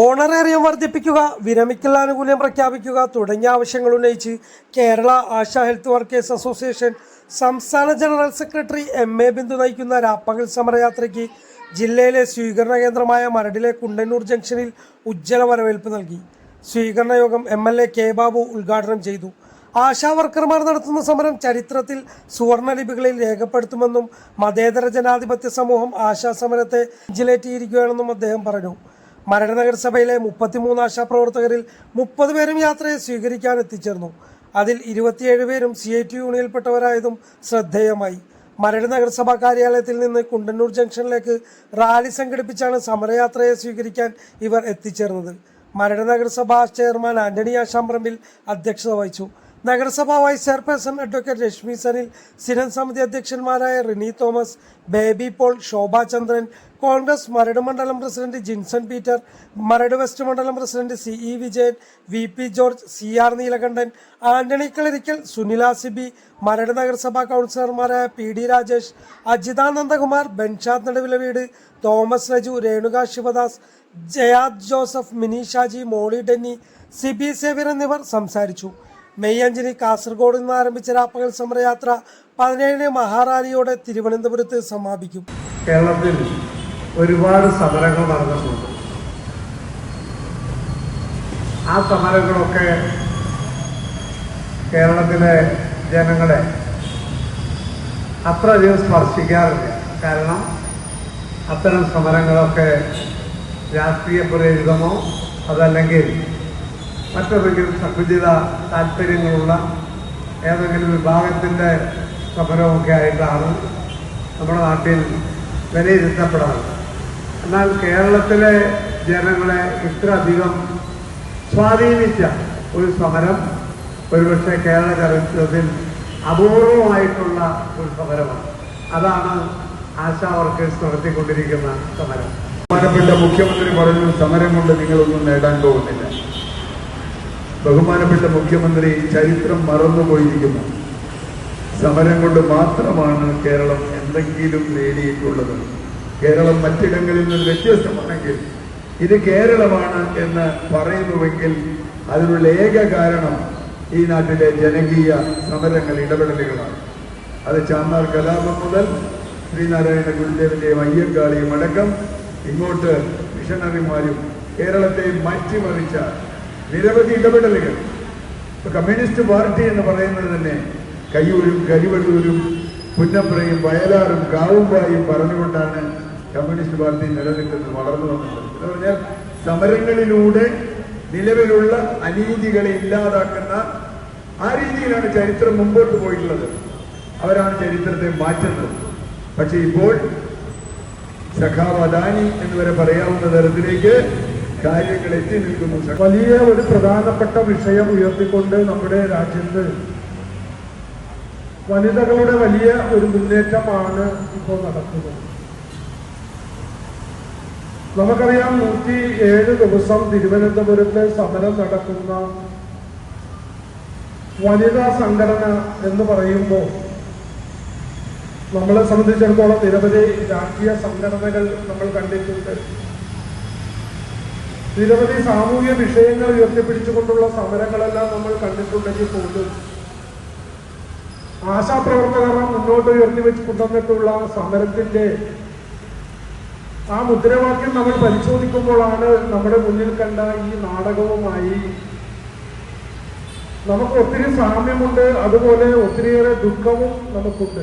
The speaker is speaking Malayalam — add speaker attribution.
Speaker 1: ഓണറേറിയം വർദ്ധിപ്പിക്കുക വിരമിക്കൽ ആനുകൂല്യം പ്രഖ്യാപിക്കുക തുടങ്ങിയ ആവശ്യങ്ങൾ ഉന്നയിച്ച് Kerala Asha health workers association സംസ്ഥാന general secretary M A Bindu നയിക്കുന്ന രാപ്പകൽ സമരയാത്രയ്ക്ക് ജില്ലയിലെ സ്വീകരണ കേന്ദ്രമായ മരടിലെ കുണ്ടന്നൂർ ജംഗ്ഷനിൽ ഉജ്ജ്വല വരവേൽപ്പ് നൽകി. സ്വീകരണ യോഗം M L A K Babu ഉദ്ഘാടനം ചെയ്തു. ആശാവർക്കർമാർ നടത്തുന്ന സമരം ചരിത്രത്തിൽ സുവർണലിപികളിൽ രേഖപ്പെടുത്തുമെന്നും മതേതര ജനാധിപത്യ സമൂഹം ആശാ സമരത്തെ നെഞ്ചിലേറ്റിയിരിക്കുകയാണെന്നും അദ്ദേഹം പറഞ്ഞു. മരട് നഗരസഭയിലെ മുപ്പത്തിമൂന്ന് ആശാപ്രവർത്തകരിൽ മുപ്പത് പേരും യാത്രയെ സ്വീകരിക്കാൻ എത്തിച്ചേർന്നു അതിൽ ഇരുപത്തിയേഴ് പേരും സി ഐ ടി യൂണിയനിൽപ്പെട്ടവരായതും ശ്രദ്ധേയമായി. മരട് നഗരസഭാ കാര്യാലയത്തിൽ നിന്ന് കുണ്ടന്നൂർ ജംഗ്ഷനിലേക്ക് റാലി സംഘടിപ്പിച്ചാണ് സമരയാത്രയെ സ്വീകരിക്കാൻ ഇവർ എത്തിച്ചേർന്നത്. മരട് നഗരസഭാ ചെയർമാൻ ആന്റണി ആശാംപ്രമ്പിൽ അധ്യക്ഷത വഹിച്ചു. നഗരസഭാ vice chairperson advocate Rashmi Sanil Sinan സമിതി അധ്യക്ഷന്മാരായ റിനി തോമസ് ബേബി പോൾ ശോഭാ ചന്ദ്രൻ കോൺഗ്രസ് മരട് മണ്ഡലം പ്രസിഡന്റ് ജിൻസൺ പീറ്റർ മരട് വെസ്റ്റ് മണ്ഡലം president C E Vijayan V P George C R Neelakantan Antony Kalarikkal Sunil Sibi Maradu നഗരസഭാ കൗൺസിലർമാരായ പി ഡി രാജേഷ് അജിതാനന്ദകുമാർ ബെൻഷാദ് നടുവിലെ വീട് തോമസ് രജു രേണുക ശിവദാസ് ജയാദ് ജോസഫ് മിനി ഷാജി മോളി ഡെന്നി സിബി സേവ്യർ എന്നിവർ സംസാരിച്ചു. മെയ് അഞ്ചിന് കാസർഗോഡ് നിന്ന് ആരംഭിച്ച രാപ്പകൽ സമരയാത്ര പതിനേഴിന് മഹാറാലിയോടെ തിരുവനന്തപുരത്ത് സമാപിക്കും.
Speaker 2: കേരളത്തിൽ ഒരുപാട് സമരങ്ങൾ നടന്നിട്ടുണ്ട്. ആ സമരങ്ങളൊക്കെ കേരളത്തിലെ ജനങ്ങളെ അത്രയധികം സ്പർശിക്കാറില്ല. കാരണം അത്തരം സമരങ്ങളൊക്കെ രാഷ്ട്രീയ പ്രേരിതമോ അതല്ലെങ്കിൽ മറ്റേതെങ്കിലും സങ്കുചിത താല്പര്യങ്ങളുള്ള ഏതെങ്കിലും വിഭാഗത്തിന്റെ സമരമൊക്കെ ആയിട്ടാണ് നമ്മുടെ നാട്ടിൽ വിലയിരുത്തപ്പെടാറ്. എന്നാൽ കേരളത്തിലെ ജനങ്ങളെ ഇത്രയധികം സ്വാധീനിച്ച ഒരു സമരം ഒരുപക്ഷെ കേരള ചരിത്രത്തിൽ അപൂർവമായിട്ടുള്ള ഒരു സമരമാണ്. അതാണ് ആശാ വർക്കേഴ്സ് നടത്തിക്കൊണ്ടിരിക്കുന്ന സമരം.
Speaker 3: മുഖ്യമന്ത്രി പറഞ്ഞു സമരം കൊണ്ട് നിങ്ങളൊന്നും നേടാൻ പോകുന്നില്ല. ബഹുമാനപ്പെട്ട മുഖ്യമന്ത്രി ചരിത്രം മറന്നുപോയിരിക്കുന്നു. സമരം കൊണ്ട് മാത്രമാണ് കേരളം എന്തെങ്കിലും നേടിയിട്ടുള്ളത്. കേരളം മറ്റിടങ്ങളിൽ നിന്ന് വ്യത്യസ്തമാണെങ്കിൽ ഇത് കേരളമാണ് എന്ന് പറയുന്നുവെങ്കിൽ അതിനുള്ള ഏക കാരണം ഈ നാട്ടിലെ ജനകീയ സമരങ്ങൾ ഇടപെടലുകളാണ്. അത് ചാന്നാർ കലാപം മുതൽ ശ്രീനാരായണ ഗുരുദേവന്റെയും അയ്യങ്കാളിയും അടക്കം ഇങ്ങോട്ട് മിഷണറിമാരും കേരളത്തെ മാറ്റിമറിച്ച നിരവധി ഇടപെടലുകൾ. ഇപ്പൊ കമ്മ്യൂണിസ്റ്റ് പാർട്ടി എന്ന് പറയുന്നത് തന്നെ കയ്യൂരും കരിവള്ളൂരും പുന്നപ്രയും വയലാറും കാവുമ്പായും പറഞ്ഞുകൊണ്ടാണ് കമ്മ്യൂണിസ്റ്റ് പാർട്ടി നിലനിൽക്കുന്നത് വളർന്നു വന്നത്. എന്ന് പറഞ്ഞാൽ സമരങ്ങളിലൂടെ നിലവിലുള്ള അനീതികളെ ഇല്ലാതാക്കുന്ന ആ രീതിയിലാണ് ചരിത്രം മുമ്പോട്ട് പോയിട്ടുള്ളത്. അവരാണ് ചരിത്രത്തെ മാറ്റുന്നത്. പക്ഷെ ഇപ്പോൾ സഖാവ് അദാനി എന്ന് വരെ പറയാവുന്ന തരത്തിലേക്ക് കാര്യങ്ങൾ എത്തി നിൽക്കുന്നു.
Speaker 4: വലിയ ഒരു പ്രധാനപ്പെട്ട വിഷയം ഉയർത്തിക്കൊണ്ട് നമ്മുടെ രാജ്യത്ത് വനിതകളുടെ വലിയ ഒരു മുന്നേറ്റമാണ് ഇപ്പോൾ നടക്കുന്നത്. നമുക്കറിയാം നൂറ്റി ഏഴ് ദിവസം തിരുവനന്തപുരത്ത് സമരം നടക്കുന്ന വനിതാ സംഘടന എന്ന് പറയുമ്പോൾ നമ്മളെ സംബന്ധിച്ചിടത്തോളം നിരവധി രാഷ്ട്രീയ സംഘടനകൾ നമ്മൾ കണ്ടിട്ടുണ്ട്. നിരവധി സാമൂഹ്യ വിഷയങ്ങൾ ഉയർത്തിപ്പിടിച്ചുകൊണ്ടുള്ള സമരങ്ങളെല്ലാം നമ്മൾ കണ്ടിട്ടുണ്ടെങ്കിൽ പോലും ആശാപ്രവർത്തകർ മുന്നോട്ട് ഉയർത്തി വെച്ച് കൊണ്ടുവന്നിട്ടുള്ള സമരത്തിന്റെ ആ മുദ്രാവാക്യം നമ്മൾ പരിശോധിക്കുമ്പോഴാണ് നമ്മുടെ മുന്നിൽ കണ്ട ഈ നാടകവുമായി നമുക്ക് ഒത്തിരി സാമ്യമുണ്ട് അതുപോലെ ഒത്തിരിയേറെ ദുഃഖവും നമുക്കുണ്ട്.